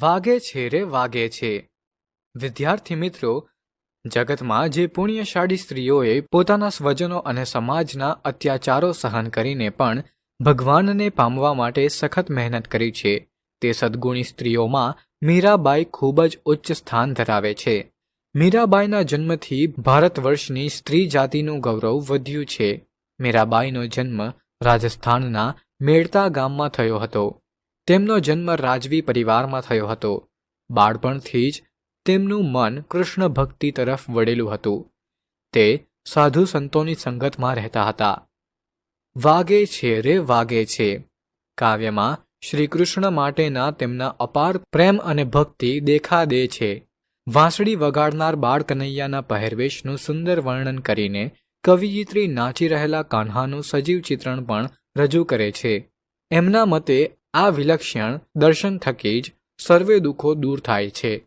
વાગે છે રે વાગે છે. વિદ્યાર્થી મિત્રો, જગતમાં જે પુણ્યશાળી સ્ત્રીઓએ પોતાના સ્વજનો અને સમાજના અત્યાચારો સહન કરીને પણ ભગવાનને પામવા માટે સખત મહેનત કરી છે, તે સદ્ગુણી સ્ત્રીઓમાં મીરાબાઈ ખૂબ જ ઉચ્ચ સ્થાન ધરાવે છે. મીરાબાઈના જન્મથી ભારત વર્ષની સ્ત્રી જાતિનું ગૌરવ વધ્યું છે. મીરાબાઈનો જન્મ રાજસ્થાનના મેળતા ગામમાં થયો હતો. તેમનો જન્મ રાજવી પરિવારમાં થયો હતો. બાળપણથી જ તેમનું મન કૃષ્ણ ભક્તિ તરફ વળેલું હતું. તે સાધુ સંતોની સંગતમાં રહેતા હતા. વાગે છે રે, વાગે છે કાવ્યમાં શ્રી કૃષ્ણ માટેના તેમના અપાર પ્રેમ અને ભક્તિ દેખા દે છે. વાંસળી વગાડનાર બાળ કનૈયાના પહેરવેશનું સુંદર વર્ણન કરીને કવિયત્રી નાચી રહેલા કાન્હાનું સજીવ ચિત્રણ પણ રજૂ કરે છે. એમના મતે આ વિલક્ષણ દર્શન થકી જ સર્વે દુઃખો દૂર થાય છે.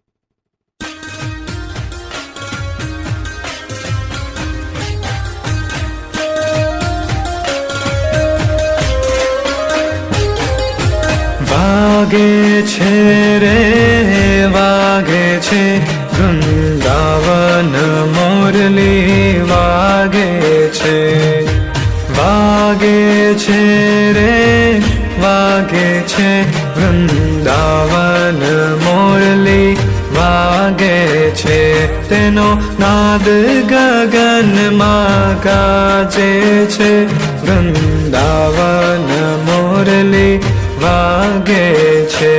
વાગે છે રે, વાગે છે. વૃંદાવન મોરલી વાગે છે. વાગે છે વાગે છે તેનો નાદ ગગનમાં ગાજે છે. વૃંદાવન મોરલી વાગે છે.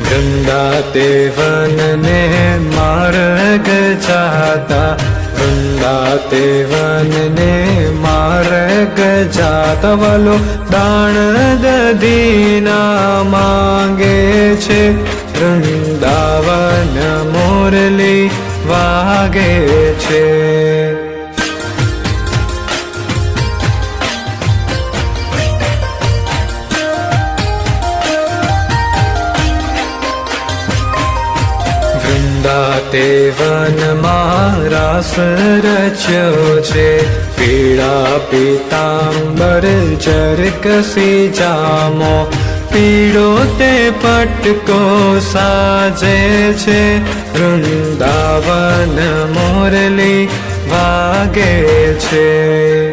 વૃંદા તે વનને માર્ગ જાતા વૃંદા તે વનને માર્ગ જાતા વાલો દાણ દધીના માંગે છે. વૃંદાવન મોરલી વાગે છે. તે વનમાં રાસ રચ્યો છે. પીળા પીતાંબર ચરકસી જામો. પીળો તે પટકો સાજે છે. વૃંદાવન મોરલી વાગે છે.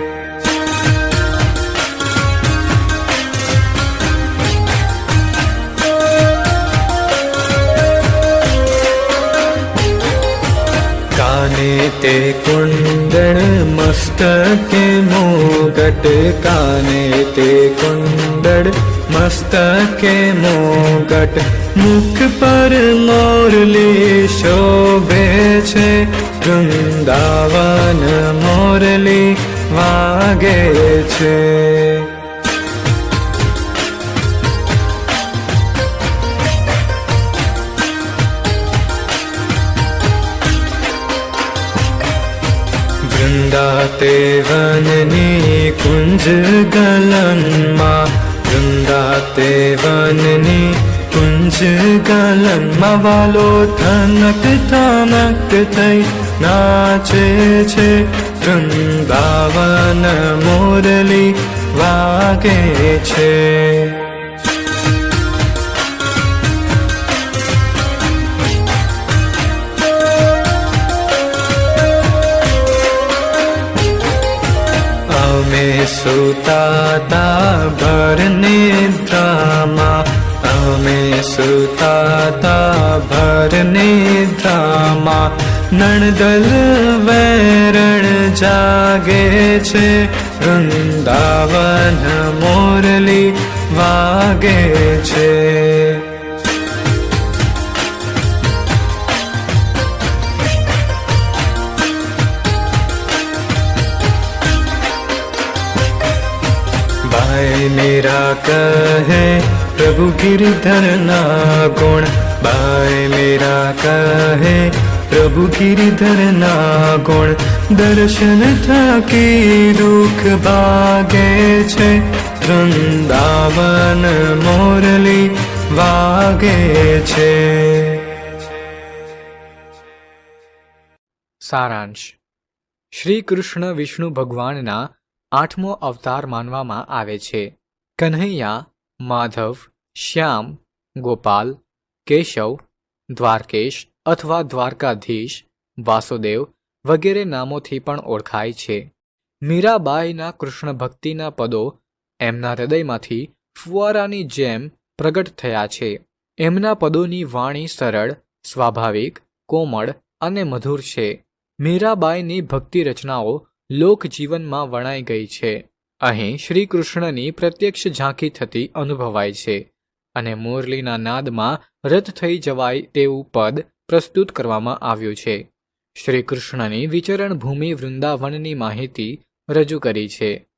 કાને તે કુંડળ મસ્તકે મોગટ, કાને તે કુંડળ મસ્તકે મોગટ મુખ પર મોરલી શોભે છે વૃંદાવન મોરલી વાગે છે વૃંદા તે વનની કુંજ ગલનમાં વૃંદા તે વનની કુંજ ગલનમાં વાલો થનક થનક થઈ નાચે છે વૃંદાવન મોરલી વાગે છે સુતાતા ભરને નિદ્રામાં અમે સુતાતા ભર નિદ્રામાં નણદલ વેરણ જાગે છે વૃંદાવન મોરલી વાગે છે બાય મેરા કહે પ્રભુ ગિરધરના ગુણ બાય મેરા કહે પ્રભુ ગિરધરના ગુણ દર્શન થકી દુઃખ ભાગે છે વૃંદાવન મોરલી વાગે છે સારાંશ શ્રી કૃષ્ણ વિષ્ણુ ભગવાનના આઠમો અવતાર માનવામાં આવે છે. કન્હૈયા માધવ, શ્યામ, ગોપાલ, કેશવ, દ્વારકેશ અથવા દ્વારકાધીશ, વાસુદેવ વગેરે નામોથી પણ ઓળખાય છે. મીરાબાઈના કૃષ્ણ ભક્તિના પદો એમના હૃદયમાંથી ફુવારાની જેમ પ્રગટ થયા છે. એમના પદોની વાણી સરળ, સ્વાભાવિક, કોમળ અને મધુર છે. મીરાબાઈની ભક્તિ રચનાઓ લોકજીવનમાં વણાઈ ગઈ છે. અહીં શ્રી કૃષ્ણની પ્રત્યક્ષ ઝાંખી થતી અનુભવાય છે અને મુરલીના નાદમાં રથ થઈ જવાય તેવું પદ પ્રસ્તુત કરવામાં આવ્યું છે. શ્રી કૃષ્ણની વિચરણ ભૂમિ વૃંદાવનની માહિતી રજૂ કરી છે.